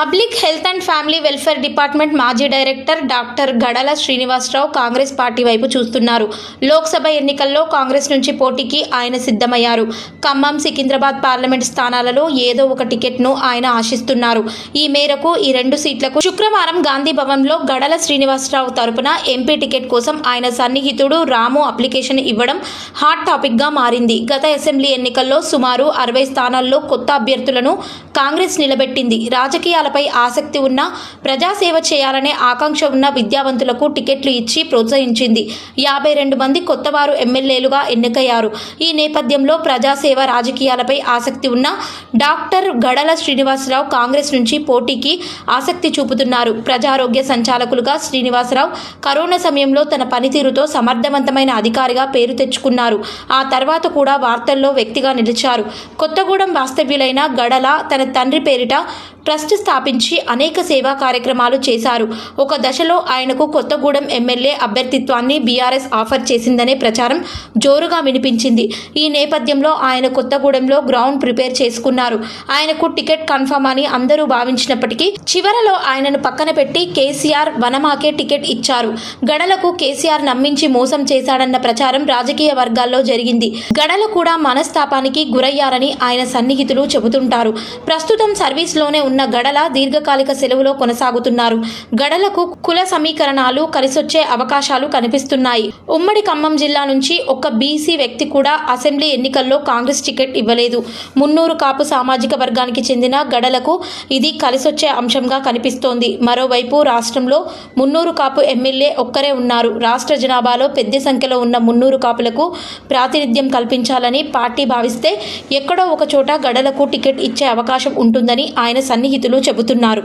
Public health and family welfare department మాజీ director doctor Gadala Srinivasarao Congress party వైపు చూస్తున్నారు. లోక్సభ ఎన్నికల్లో కాంగ్రెస్ నుంచి పోటీకి ఆయన సిద్ధమయ్యారు. ఖమ్మం సికింద్రాబాద్ పార్లమెంట్ స్థానాలలో ఏదో ఒక టికెట్ను ఆయన ఆశిస్తున్నారు. ఈ మేరకు ఈ రెండు సీట్లకు శుక్రవారం గాంధీ భవన్లో గడల శ్రీనివాసరావు తరపున ఎంపీ టికెట్ కోసం ఆయన సన్నిహితుడు రాము అప్లికేషన్ ఇవ్వడం హాట్ టాపిక్గా మారింది. గత అసెంబ్లీ ఎన్నికల్లో సుమారు అరవై స్థానాల్లో కొత్త అభ్యర్థులను కాంగ్రెస్ నిలబెట్టింది. రాజకీయాలపై ఆసక్తి ఉన్న ప్రజాసేవ చేయాలనే ఆకాంక్ష ఉన్న విద్యావంతులకు టికెట్లు ఇచ్చి ప్రోత్సహించింది. యాభై రెండు మంది కొత్తవారు ఎమ్మెల్యేలుగా ఎన్నికయ్యారు. ఈ నేపథ్యంలో ప్రజాసేవ రాజకీయాలపై ఆసక్తి ఉన్న డాక్టర్ గడల శ్రీనివాసరావు కాంగ్రెస్ నుంచి పోటీకి ఆసక్తి చూపుతున్నారు. ప్రజారోగ్య సంచాలకులుగా శ్రీనివాసరావు కరోనా సమయంలో తన పనితీరుతో సమర్థవంతమైన అధికారిగా పేరు తెచ్చుకున్నారు. ఆ తర్వాత కూడా వార్తల్లో వ్యక్తిగా నిలిచారు. కొత్తగూడెం వాస్తవ్యులైన గడల తన తండ్రి పేరిట ట్రస్ట్ స్థాపించి అనేక సేవా కార్యక్రమాలు చేశారు. ఒక దశలో ఆయనకు కొత్తగూడెం ఎమ్మెల్యే అభ్యర్థిత్వాన్ని బీఆర్ఎస్ ఆఫర్ చేసిందనే ప్రచారం జోరుగా వినిపించింది. ఈ నేపథ్యంలో ఆయన కొత్తగూడెంలో గ్రౌండ్ ప్రిపేర్ చేసుకున్నారు. ఆయనకు టికెట్ కన్ఫర్మ్ అని అందరూ భావించినప్పటికీ చివరలో ఆయనను పక్కన పెట్టి కేసీఆర్ వనమాకే టికెట్ ఇచ్చారు. గడలకు కేసీఆర్ నమ్మించి మోసం చేశాడన్న ప్రచారం రాజకీయ వర్గాల్లో జరిగింది. గడలు కూడా మనస్తాపానికి గురయ్యారని ఆయన సన్నిహితులు చెబుతుంటారు. ప్రస్తుతం సర్వీస్లోనే ఉన్న గడల దీర్ఘకాలిక సెలవులో కొనసాగుతున్నారు. గడలకు కుల సమీకరణాలు కలిసొచ్చే అవకాశాలు కనిపిస్తున్నాయి. ఉమ్మడి ఖమ్మం జిల్లా నుంచి ఒక బీసీ వ్యక్తి కూడా అసెంబ్లీ ఎన్నికల్లో కాంగ్రెస్ టికెట్ ఇవ్వలేదు. మున్నూరు కాపు సామాజిక వర్గానికి చెందిన గడలకు ఇది కలిసొచ్చే అంశంగా కనిపిస్తోంది. మరోవైపు రాష్ట్రంలో మున్నూరు కాపు ఎమ్మెల్యే ఒక్కరే ఉన్నారు. రాష్ట్ర జనాభాలో పెద్ద సంఖ్యలో ఉన్న మున్నూరు కాపులకు ప్రాతినిధ్యం కల్పించాలని పార్టీ భావిస్తే ఎక్కడో ఒక చోట గడలకు టికెట్ ఇచ్చే అవకాశం ఉంటుందని ఆయన సన్నిహితులు చెబుతున్నారు.